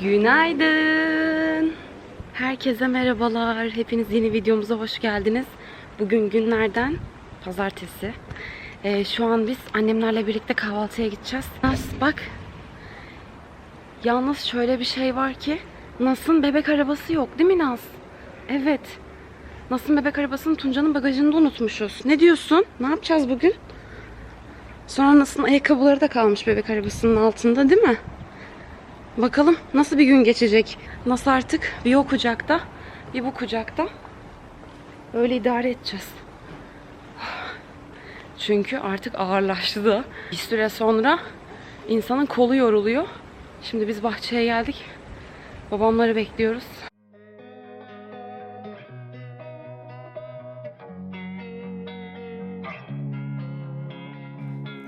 Günaydın. Herkese merhabalar. Hepiniz yeni videomuza hoş geldiniz. Bugün günlerden pazartesi. Ee, şu an biz annemlerle birlikte kahvaltıya gideceğiz. Nas bak. Yalnız şöyle bir şey var ki Nas'ın bebek arabası yok değil mi Nas? Evet. Nas'ın bebek arabasını Tunca'nın bagajında unutmuşuz. Ne diyorsun? Ne yapacağız bugün? Sonra Nas'ın ayakkabıları da kalmış bebek arabasının altında değil mi? Bakalım nasıl bir gün geçecek. Nasıl artık bir o kucakta, bir bu kucakta. Öyle idare edeceğiz. Çünkü artık ağırlaştı da. Bir süre sonra insanın kolu yoruluyor. Şimdi biz bahçeye geldik. Babamları bekliyoruz.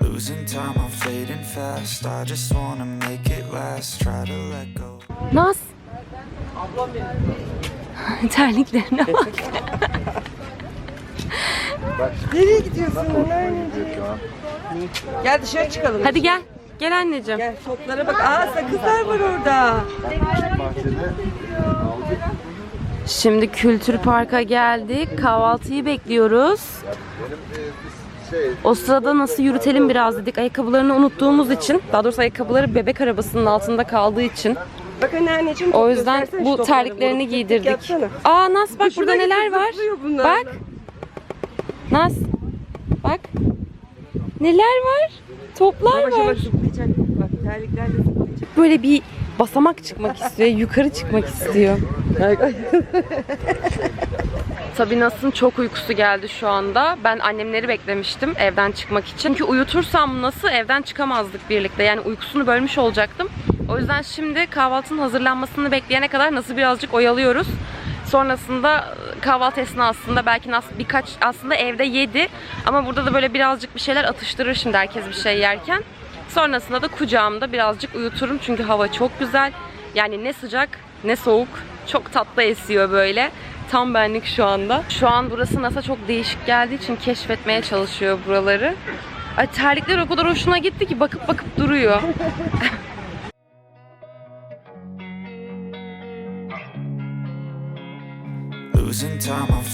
Losing time, I'm fading fast. I just wanna make it last. Try to let go. Naz. Terliklerine bak. Nereye gidiyorsun anneciğim? Gel dışarı çıkalım. Hadi gel. Gel anneciğim. Gel toplara bak. Aa sakızlar var orada. Şimdi Kültür Park'a geldik. Kahvaltıyı bekliyoruz. O sırada nasıl yürütelim biraz dedik. Ayakkabılarını unuttuğumuz için, daha doğrusu ayakkabıları bebek arabasının altında kaldığı için. Bak anneanneciğim. O yüzden bu terliklerini giydirdik. Aa Nas bak burada neler var. Bak. Nas. Bak. Neler var? Toplar var. yavaş zıplayacak. Bak terliklerle zıplayacak. Böyle bir basamak çıkmak istiyor, yukarı çıkmak istiyor. Tabii Nas'ın çok uykusu geldi şu anda. Ben annemleri beklemiştim evden çıkmak için. Çünkü uyutursam Nas'ı evden çıkamazdık birlikte. Yani uykusunu bölmüş olacaktım. O yüzden şimdi kahvaltının hazırlanmasını bekleyene kadar Nas'ı birazcık oyalıyoruz. Sonrasında kahvaltı esnasında belki Nas birkaç aslında evde yedi ama burada da böyle birazcık bir şeyler atıştırır şimdi herkes bir şey yerken. Sonrasında da kucağımda birazcık uyuturum çünkü hava çok güzel. Yani ne sıcak ne soğuk. Çok tatlı esiyor böyle. Tam benlik şu anda. Şu an burası NASA çok değişik geldiği için keşfetmeye çalışıyor buraları. Ay terlikler o kadar hoşuna gitti ki bakıp bakıp duruyor. Losing time, I'm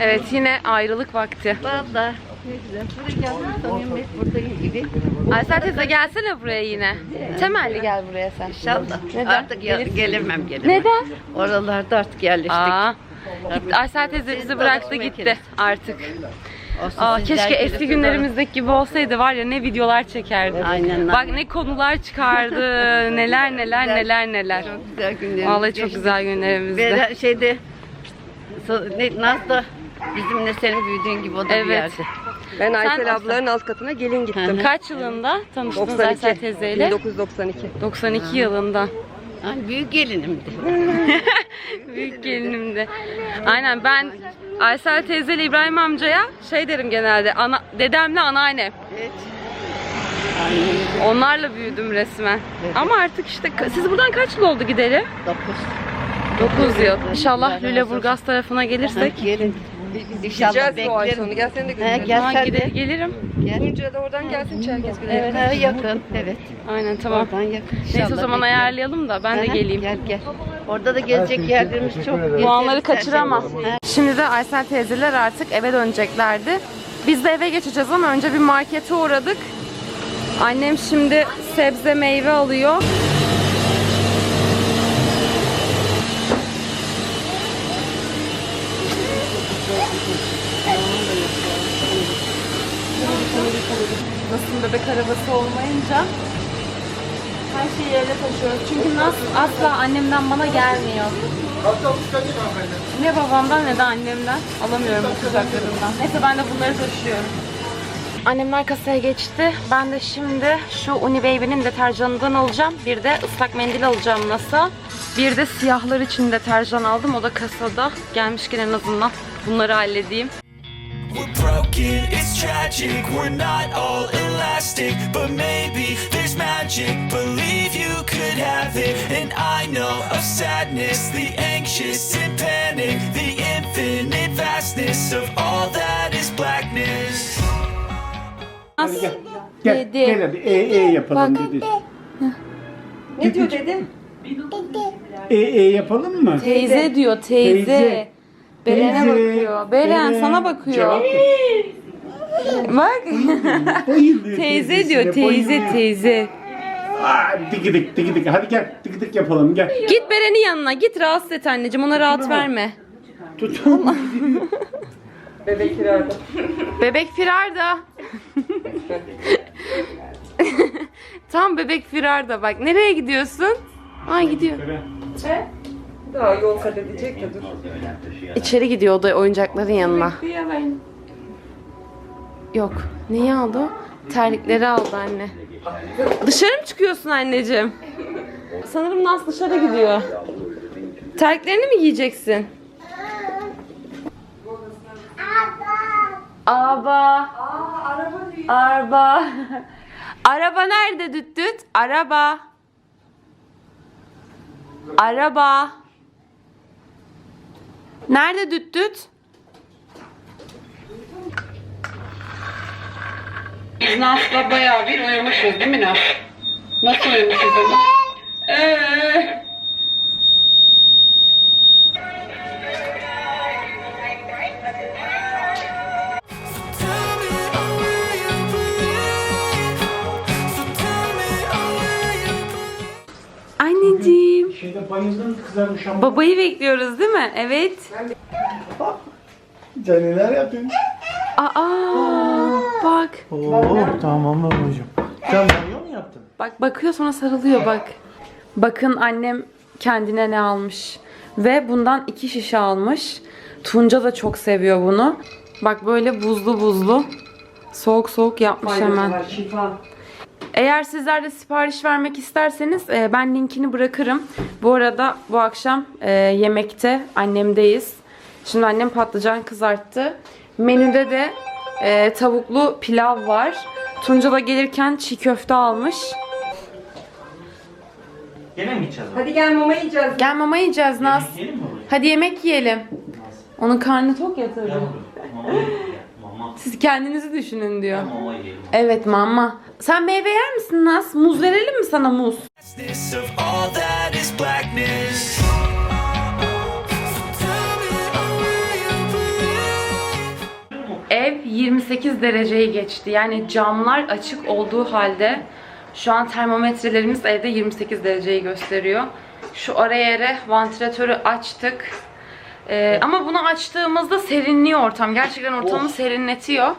Evet yine ayrılık vakti. Valla ne güzel. Buraya geldim sanıyorum hep buradayım gibi. Aysel teyze gelsene buraya yine. Temelli gel buraya sen. İnşallah. Neden? Artık ya, gelemem gelemem. Neden? Oralarda artık yerleştik. Aa, gitti. Aysel teyze bizi bıraktı gitti artık. Olsun, Aa, keşke eski günlerimizdeki gibi olsaydı var ya ne videolar çekerdi. Aynen. Bak ne konular çıkardı. neler neler neler neler. Çok güzel günlerimiz. Vallahi çok güzel günlerimizdi. Ve şeyde so- ne, Naz'da bizimle senin büyüdüğün gibi o da bir Evet. yerde. Ben Aysel ablaların alt katına gelin gittim. Kaç yılında tanıştınız 92. Aysel teyzeyle? 1992. 92 yılında. Yani büyük gelinimdi. Büyük gelinimdi. Aynen ben Aysel teyzeyle İbrahim amcaya şey derim genelde. Ana, dedemle anneannem. Evet. Onlarla büyüdüm resmen. Ama artık işte siz buradan kaç yıl oldu gideri? Dokuz. 9 yıl. İnşallah Lüleburgaz tarafına gelirsek. Gelin. İnşallah Gideceğiz bu ay beklerim. Gel seni de He, götürelim. gel sen de. gelirim. Gel. Tunca da oradan gelsin Çerkezköy'e. Evet. Ha, yakın. Evet. Aynen tamam. Oradan yakın. Neyse o İnşallah zaman beklerim. ayarlayalım da ben de Aha, geleyim. Gel gel. Orada da gezecek yerlerimiz çok. Bu anları Gezeriz, kaçıramam. Şimdi de Aysel teyzeler artık eve döneceklerdi. Biz de eve geçeceğiz ama önce bir markete uğradık. Annem şimdi sebze meyve alıyor. Nasıl bebek arabası olmayınca her şeyi evde taşıyoruz. Çünkü Nas asla annemden bana gelmiyor. Ne babamdan ne de annemden alamıyorum bu kucaklarından. Neyse ben de bunları taşıyorum. Annemler kasaya geçti. Ben de şimdi şu Uni Baby'nin deterjanından alacağım. Bir de ıslak mendil alacağım nasıl. Bir de siyahlar için deterjan aldım. O da kasada. Gelmişken en azından bunları halledeyim. We're broken, it's tragic. We're not all elastic, but maybe there's magic. Believe you could have it, and I know of sadness, the anxious and panic, the infinite vastness of all that is blackness. Hadi gel. Gel, Dedi. gel hadi. E, e yapalım Bak. dedi. Ne diyor dedim? E, e yapalım mı? Teyze diyor teyze. Teyze. Beren'e Teyze. bakıyor. Beren Beren. sana bakıyor. Cevap ver. Bak. Bayılıyor teyze teyzesine, diyor teyze bayılıyor. teyze. Aa, tıkı tık tıkı tık. Hadi gel tıkı tık yapalım gel. Git Beren'in yanına git rahatsız et anneciğim ona rahat verme. Tutun. Bebek kirada. Bebek firar da. Tam bebek firar da bak. Nereye gidiyorsun? Ay gidiyor. Daha yol kat edecek de dur. İçeri gidiyor o da oyuncakların yanına. Yok. Neyi aldı o? Terlikleri aldı anne. Dışarı mı çıkıyorsun anneciğim? Sanırım Naz dışarı gidiyor. Terliklerini mi giyeceksin? Aba. Araba. Araba nerede düt düt? Araba. Araba. Nerede düt düt? Biz Nas'la bayağı bir uyumuşuz değil mi Nas? Nasıl uyumuşuz ama? Ee, Bayıldın kızarmış ama. Babayı bekliyoruz değil mi? Evet. Sen neler yapıyorsun? Aa, bak. Oo tamam babacığım. Sen banyo mu yaptın? Bak bakıyor sonra sarılıyor bak. Bakın annem kendine ne almış. Ve bundan iki şişe almış. Tunca da çok seviyor bunu. Bak böyle buzlu buzlu. Soğuk soğuk yapmış hemen. Şifa. Eğer sizler de sipariş vermek isterseniz e, ben linkini bırakırım. Bu arada bu akşam e, yemekte annemdeyiz. Şimdi annem patlıcan kızarttı. Menüde de e, tavuklu pilav var. Tunca da gelirken çiğ köfte almış. Gene mi gideceğiz? Hadi gel mama yiyeceğiz. Gel mama yiyeceğiz Naz. Yiyelim mi? Hadi yemek yiyelim. Onun karnı tok ya tabii. Gel buraya. Mama yiyelim. Siz kendinizi düşünün diyor. Mama yiyelim. Evet mama. Sen meyve yer misin Naz? Muz verelim mi sana muz? Ev 28 dereceyi geçti. Yani camlar açık olduğu halde şu an termometrelerimiz evde 28 dereceyi gösteriyor. Şu ara yere vantilatörü açtık. Ee, ama bunu açtığımızda serinliyor ortam. Gerçekten ortamı serinletiyor.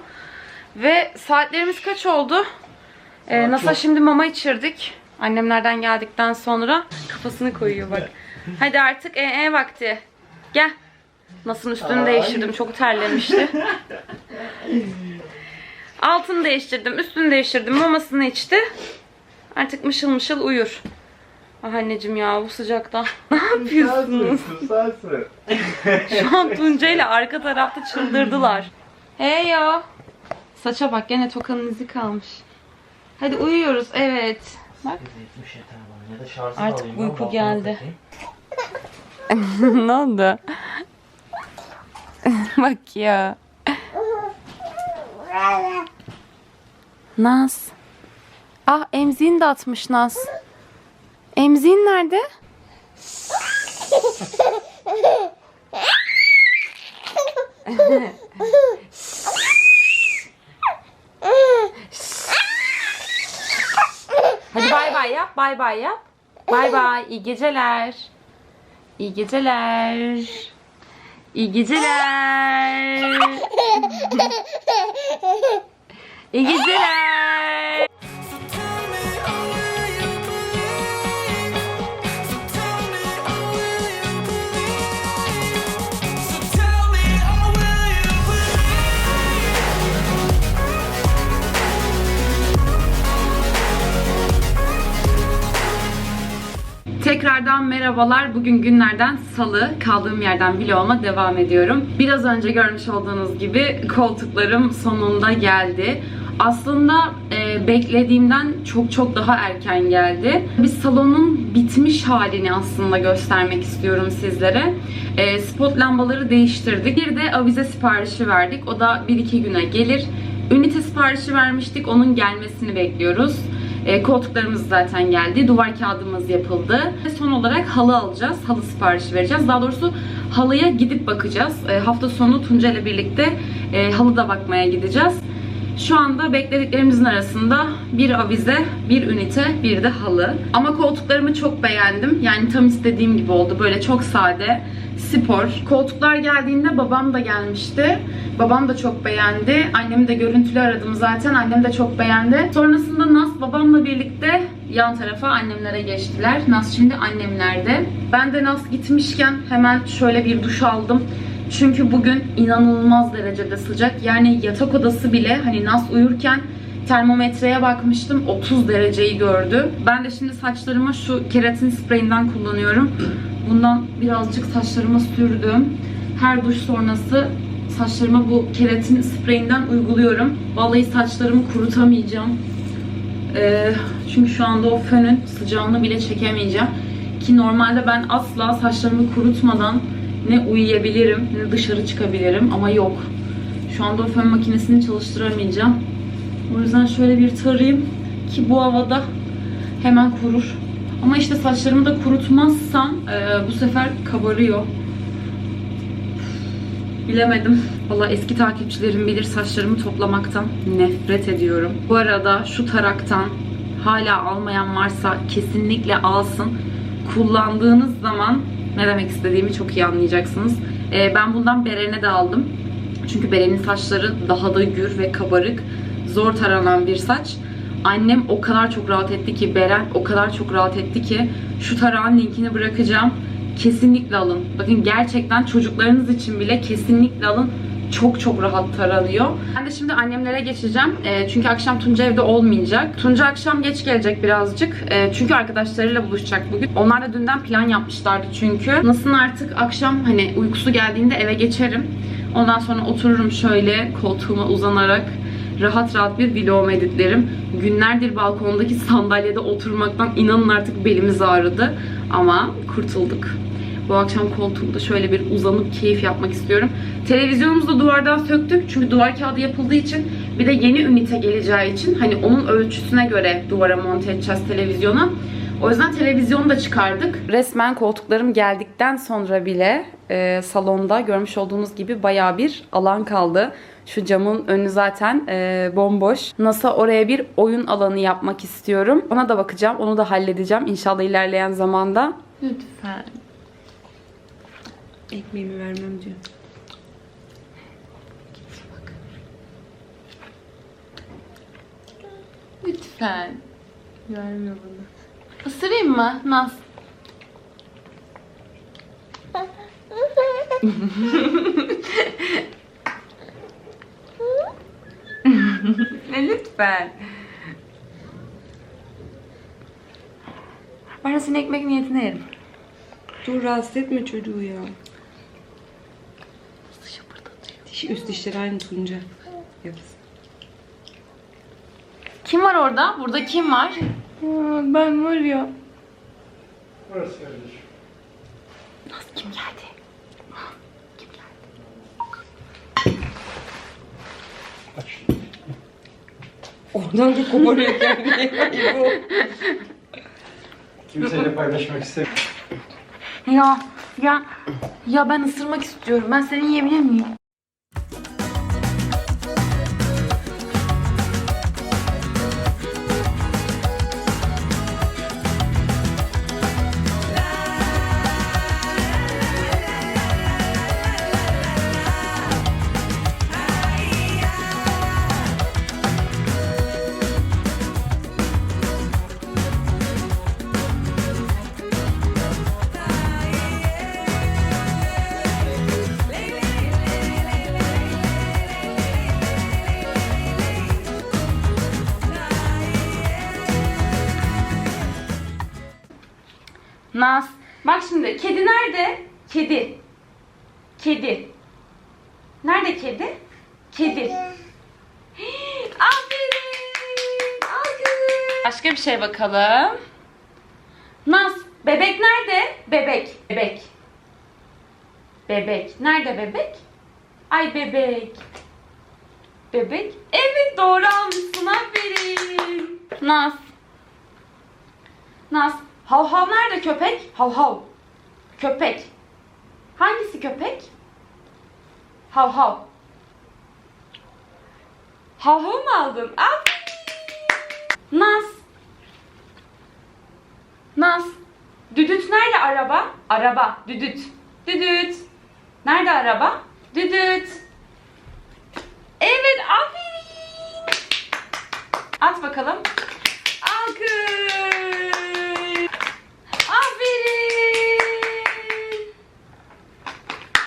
Ve saatlerimiz kaç oldu? Ee, NASA şimdi mama içirdik. Annemlerden geldikten sonra kafasını koyuyor bak. Hadi artık ee ee vakti. Gel. Nas'ın üstünü değiştirdim. Çok terlemişti. Altını değiştirdim, üstünü değiştirdim, mamasını içti. Artık mışıl mışıl uyur. Ah anneciğim ya bu sıcakta. Ne yapıyorsunuz? Şu an Tunca ile arka tarafta çıldırdılar. Hey ya. Saça bak gene tokanın izi kalmış. Hadi uyuyoruz evet. Bak. Artık uyku geldi. ne oldu? bak ya. Naz. Ah emziğini de atmış Naz. Emziğin nerede? Hadi bay bay yap, bay bay yap. Bay bay, iyi geceler. İyi geceler. İyi geceler. İyi geceler. Tekrardan merhabalar. Bugün günlerden salı. Kaldığım yerden vloguma devam ediyorum. Biraz önce görmüş olduğunuz gibi koltuklarım sonunda geldi. Aslında e, beklediğimden çok çok daha erken geldi. Bir salonun bitmiş halini aslında göstermek istiyorum sizlere. E, spot lambaları değiştirdik. Bir de avize siparişi verdik. O da 1-2 güne gelir. Ünite siparişi vermiştik. Onun gelmesini bekliyoruz. E, koltuklarımız zaten geldi. Duvar kağıdımız yapıldı. Ve Son olarak halı alacağız. Halı siparişi vereceğiz. Daha doğrusu halıya gidip bakacağız. E, hafta sonu Tunca ile birlikte e, halı da bakmaya gideceğiz. Şu anda beklediklerimizin arasında bir avize, bir ünite, bir de halı. Ama koltuklarımı çok beğendim. Yani tam istediğim gibi oldu. Böyle çok sade, spor. Koltuklar geldiğinde babam da gelmişti. Babam da çok beğendi. Annemi de görüntülü aradım zaten. Annem de çok beğendi. Sonrasında Nas babamla birlikte yan tarafa annemlere geçtiler. Nas şimdi annemlerde. Ben de Nas gitmişken hemen şöyle bir duş aldım. Çünkü bugün inanılmaz derecede sıcak. Yani yatak odası bile hani Nas uyurken termometreye bakmıştım 30 dereceyi gördü. Ben de şimdi saçlarıma şu keratin spreyinden kullanıyorum. Bundan birazcık saçlarıma sürdüm. Her duş sonrası saçlarıma bu keratin spreyinden uyguluyorum. Vallahi saçlarımı kurutamayacağım. Ee, çünkü şu anda o fönün sıcağını bile çekemeyeceğim. Ki normalde ben asla saçlarımı kurutmadan ne uyuyabilirim ne dışarı çıkabilirim ama yok. Şu anda o fön makinesini çalıştıramayacağım. O yüzden şöyle bir tarayayım ki bu havada hemen kurur. Ama işte saçlarımı da kurutmazsam e, bu sefer kabarıyor. Bilemedim. Valla eski takipçilerim bilir saçlarımı toplamaktan nefret ediyorum. Bu arada şu taraktan hala almayan varsa kesinlikle alsın. Kullandığınız zaman ne demek istediğimi çok iyi anlayacaksınız. Ee, ben bundan Beren'e de aldım. Çünkü Beren'in saçları daha da gür ve kabarık. Zor taranan bir saç. Annem o kadar çok rahat etti ki, Beren o kadar çok rahat etti ki şu tarağın linkini bırakacağım. Kesinlikle alın. Bakın gerçekten çocuklarınız için bile kesinlikle alın. Çok çok rahat taranıyor. Ben de şimdi annemlere geçeceğim. Ee, çünkü akşam Tunca evde olmayacak. Tunca akşam geç gelecek birazcık. Ee, çünkü arkadaşlarıyla buluşacak bugün. Onlar da dünden plan yapmışlardı çünkü. Nasıl artık akşam hani uykusu geldiğinde eve geçerim. Ondan sonra otururum şöyle koltuğuma uzanarak rahat rahat bir vlog editlerim. Günlerdir balkondaki sandalyede oturmaktan inanın artık belimiz ağrıdı. Ama kurtulduk. Bu akşam koltuğumda şöyle bir uzanıp keyif yapmak istiyorum. Televizyonumuzu da duvardan söktük. Çünkü duvar kağıdı yapıldığı için bir de yeni ünite geleceği için hani onun ölçüsüne göre duvara monte edeceğiz televizyona. O yüzden televizyonu da çıkardık. Resmen koltuklarım geldikten sonra bile e, salonda görmüş olduğunuz gibi baya bir alan kaldı. Şu camın önü zaten e, bomboş. NASA oraya bir oyun alanı yapmak istiyorum. Ona da bakacağım. Onu da halledeceğim. İnşallah ilerleyen zamanda. Lütfen. Ekmeğimi vermem diyor. Lütfen. Vermiyor bana. Isırayım mı? Naz. ne lütfen. Ben senin ekmek niyetine yerim. Dur rahatsız etme çocuğu ya. Diş, üst dişleri aynı Tunca. Yapsın. Kim var orada? Burada kim var? ben var ya. Burası kardeşim. Naz kim geldi? Kim geldi? Oradan da koparıyor kendini. bu. Kimseyle paylaşmak istemiyorum. Ya, ya, ya ben ısırmak istiyorum. Ben seni yiyebilir miyim? Kedi. Kedi. Nerede kedi? Kedi. Aferin. Alkış. Başka bir şey bakalım. Naz. Bebek nerede? Bebek. Bebek. Bebek. Nerede bebek? Ay bebek. Bebek. Evet doğru almışsın. Aferin. Naz. Naz. Hav hav nerede köpek? Hav hav. Köpek. Hangisi köpek? Hav hav. Hav hav mı aldın? Aferin. Naz. Naz. Düdüt nerede araba? Araba. Düdüt. Düdüt. Nerede araba? Düdüt. Evet aferin. At bakalım. Alkış. Aferin.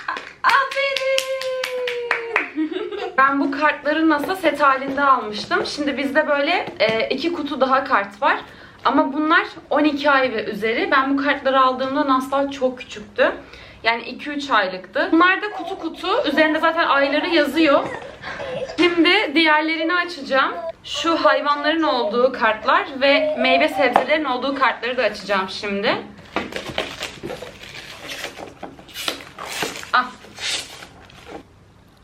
A- Aferin. Ben bu kartları NASA set halinde almıştım. Şimdi bizde böyle e, iki kutu daha kart var. Ama bunlar 12 ay ve üzeri. Ben bu kartları aldığımda NAS'lar çok küçüktü. Yani 2-3 aylıktı. Bunlar da kutu kutu. Üzerinde zaten ayları yazıyor. Şimdi diğerlerini açacağım. Şu hayvanların olduğu kartlar ve meyve sebzelerin olduğu kartları da açacağım şimdi. Al.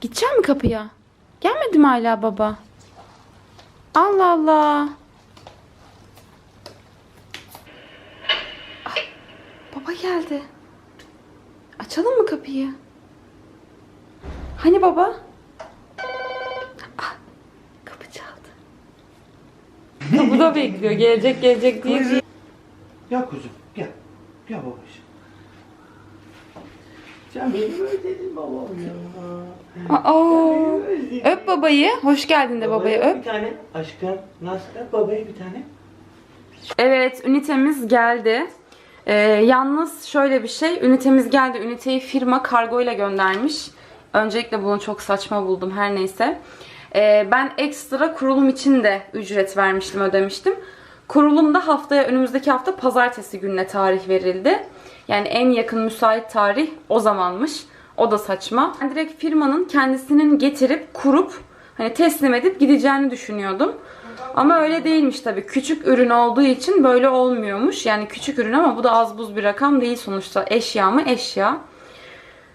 Gidecek mi kapıya? Gelmedi mi hala baba? Allah Allah. Ah, baba geldi. Açalım mı kapıyı? Hani baba? Ah, kapı çaldı. Kapıda bekliyor. Gelecek gelecek diye. Gel kuzum gel. Gel babacığım. Sen beni özledin babam ya? Aa, öp babayı. Hoş geldin de babayı Babaya öp. Bir tane aşkım. Nasıl öp babayı bir tane. Evet, ünitemiz geldi. Ee, yalnız şöyle bir şey, ünitemiz geldi. Üniteyi firma kargoyla göndermiş. Öncelikle bunu çok saçma buldum her neyse. Ee, ben ekstra kurulum için de ücret vermiştim, ödemiştim. Kurulum da haftaya, önümüzdeki hafta pazartesi gününe tarih verildi. Yani en yakın müsait tarih o zamanmış. O da saçma. Ben direkt firmanın kendisinin getirip kurup hani teslim edip gideceğini düşünüyordum. Ama öyle değilmiş tabii. Küçük ürün olduğu için böyle olmuyormuş. Yani küçük ürün ama bu da az buz bir rakam değil sonuçta. Eşya mı? Eşya.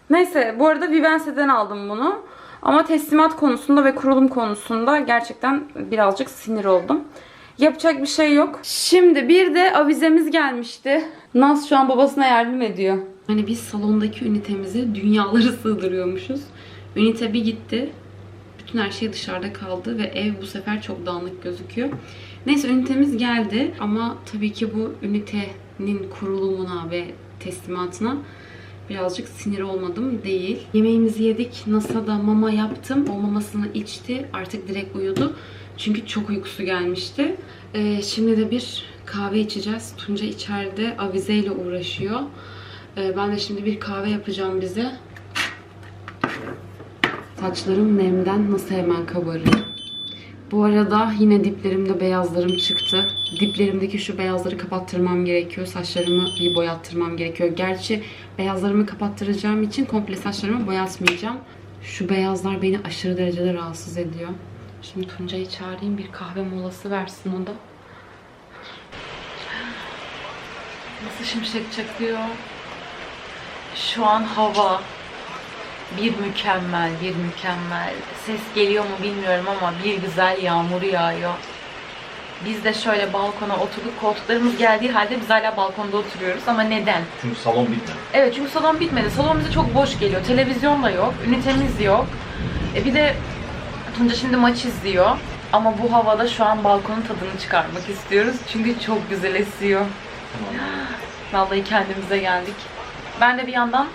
Neyse bu arada Vivense'den aldım bunu. Ama teslimat konusunda ve kurulum konusunda gerçekten birazcık sinir oldum. Yapacak bir şey yok. Şimdi bir de avizemiz gelmişti. Naz şu an babasına yardım ediyor. Hani biz salondaki ünitemizi dünyaları sığdırıyormuşuz. Ünite bir gitti. Bütün her şey dışarıda kaldı ve ev bu sefer çok dağınık gözüküyor. Neyse ünitemiz geldi ama tabii ki bu ünitenin kurulumuna ve teslimatına birazcık sinir olmadım değil. Yemeğimizi yedik. NASA'da mama yaptım. O mamasını içti. Artık direkt uyudu. Çünkü çok uykusu gelmişti. Ee, şimdi de bir kahve içeceğiz. Tunca içeride avizeyle uğraşıyor. Ee, ben de şimdi bir kahve yapacağım bize. Saçlarım nemden nasıl hemen kabarıyor. Bu arada yine diplerimde beyazlarım çıktı. Diplerimdeki şu beyazları kapattırmam gerekiyor. Saçlarımı iyi boyattırmam gerekiyor. Gerçi beyazlarımı kapattıracağım için komple saçlarımı boyatmayacağım. Şu beyazlar beni aşırı derecede rahatsız ediyor. Şimdi Tuncay'ı çağırayım bir kahve molası versin o da. Nasıl şimşek çakıyor? Şu an hava bir mükemmel, bir mükemmel. Ses geliyor mu bilmiyorum ama bir güzel yağmur yağıyor. Biz de şöyle balkona oturduk. Koltuklarımız geldiği halde biz hala balkonda oturuyoruz. Ama neden? Çünkü salon bitmedi. Evet çünkü salon bitmedi. Salon bize çok boş geliyor. Televizyon da yok. Ünitemiz yok. E bir de Tunca şimdi maç izliyor. Ama bu havada şu an balkonun tadını çıkarmak istiyoruz. Çünkü çok güzel esiyor. Vallahi kendimize geldik. Ben de bir yandan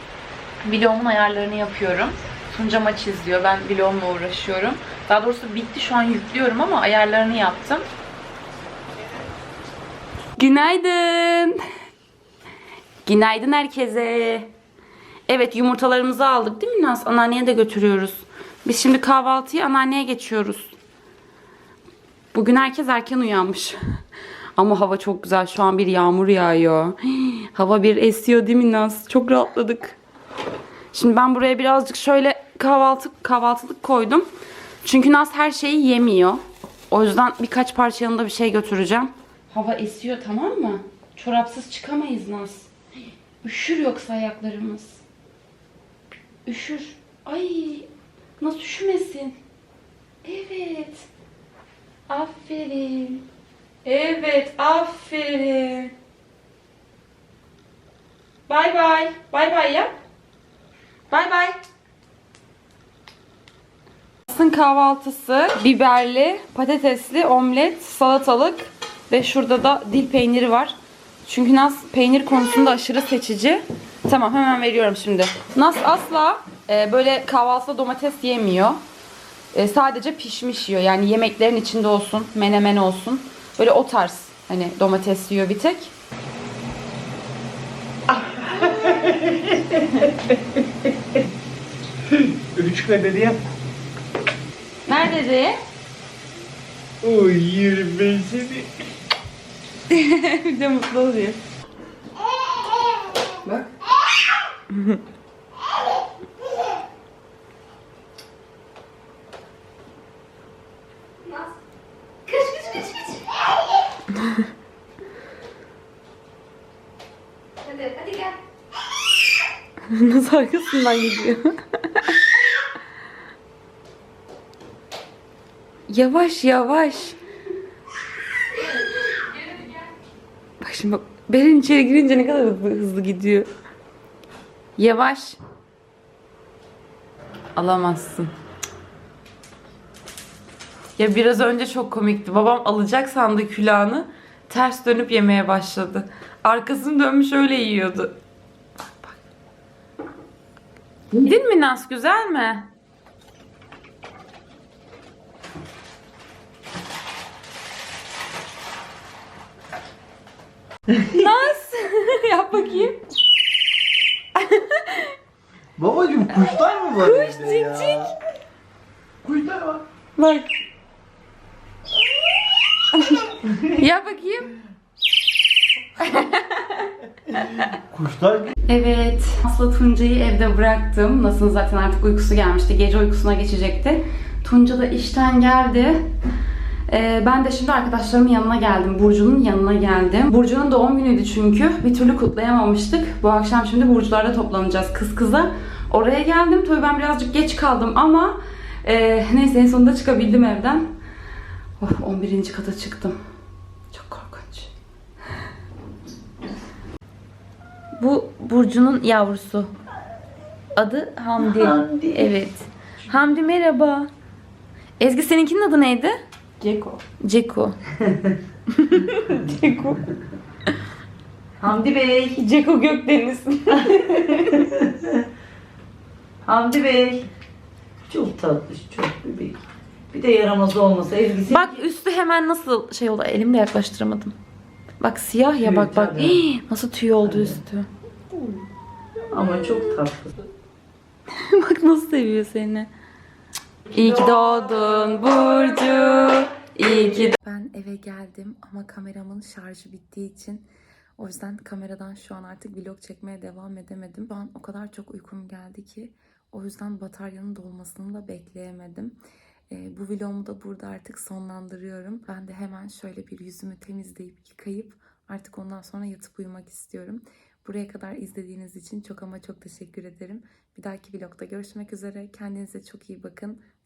vlogumun ayarlarını yapıyorum. Tunca maç izliyor. Ben vlogumla uğraşıyorum. Daha doğrusu bitti şu an yüklüyorum ama ayarlarını yaptım. Günaydın. Günaydın herkese. Evet yumurtalarımızı aldık değil mi Naz? Anneanneye de götürüyoruz. Biz şimdi kahvaltıyı anneanneye geçiyoruz. Bugün herkes erken uyanmış. Ama hava çok güzel. Şu an bir yağmur yağıyor. Hava bir esiyor değil mi Naz? Çok rahatladık. Şimdi ben buraya birazcık şöyle kahvaltı kahvaltılık koydum. Çünkü Naz her şeyi yemiyor. O yüzden birkaç parça yanında bir şey götüreceğim. Hava esiyor tamam mı? Çorapsız çıkamayız Naz. Üşür yoksa ayaklarımız. Üşür. Ay nasıl üşümesin? Evet. Aferin. Evet aferin. Bay bay. Bay bay yap. Bay bay. Asın kahvaltısı biberli, patatesli, omlet, salatalık ve şurada da dil peyniri var. Çünkü Naz peynir konusunda aşırı seçici. Tamam hemen veriyorum şimdi. Naz asla e, böyle kahvaltıda domates yemiyor. E, sadece pişmiş yiyor. Yani yemeklerin içinde olsun, menemen olsun. Böyle o tarz hani domates yiyor bir tek. Üç kadar yap. Nerede de? Oy yerim ben seni. bir de mutlu oluyor. Bak. Hadi, hadi gel. Nasıl arkasından gidiyor? yavaş yavaş. Bak şimdi bak. Beren içeri girince ne kadar hızlı, gidiyor. Yavaş. Alamazsın. Ya biraz önce çok komikti. Babam alacak sandı külahını. Ters dönüp yemeye başladı. Arkasını dönmüş öyle yiyordu. Yedin mi Nas? Güzel mi? Nas! Yap bakayım. Babacım kuşlar mı var Kuş, evde ya? cik. Kuşlar var. Bak. Yap bakayım. Kuşlar Evet. Aslı Tunca'yı evde bıraktım. Nasıl zaten artık uykusu gelmişti. Gece uykusuna geçecekti. Tunca da işten geldi. Ee, ben de şimdi arkadaşlarımın yanına geldim. Burcu'nun yanına geldim. Burcu'nun doğum günüydü çünkü. Bir türlü kutlayamamıştık. Bu akşam şimdi Burcular'da toplanacağız kız kıza. Oraya geldim. Tabii ben birazcık geç kaldım ama e, neyse en sonunda çıkabildim evden. Of 11. kata çıktım. Çok korkunç. Bu Burcu'nun yavrusu. Adı Hamdi. Hamdi. Evet. Hamdi merhaba. Ezgi seninkinin adı neydi? Ceko. Ceko. Ceko. Hamdi Bey. Ceko Gökdeniz. Hamdi Bey. Çok tatlı, çok bebek. Bir de yaramaz olmasa Ezgi Bak üstü hemen nasıl şey oldu. Elimle yaklaştıramadım. Bak siyah ya bak bak. tabii. Hii, nasıl tüy oldu üstü. ama çok tatlı. bak nasıl seviyor seni. İyi ki doğdun Burcu. İyi ki Ben eve geldim ama kameramın şarjı bittiği için o yüzden kameradan şu an artık vlog çekmeye devam edemedim. Şu an o kadar çok uykum geldi ki o yüzden bataryanın dolmasını da bekleyemedim. Ee, bu vlogumu da burada artık sonlandırıyorum. Ben de hemen şöyle bir yüzümü temizleyip yıkayıp artık ondan sonra yatıp uyumak istiyorum. Buraya kadar izlediğiniz için çok ama çok teşekkür ederim. Bir dahaki vlogda görüşmek üzere. Kendinize çok iyi bakın.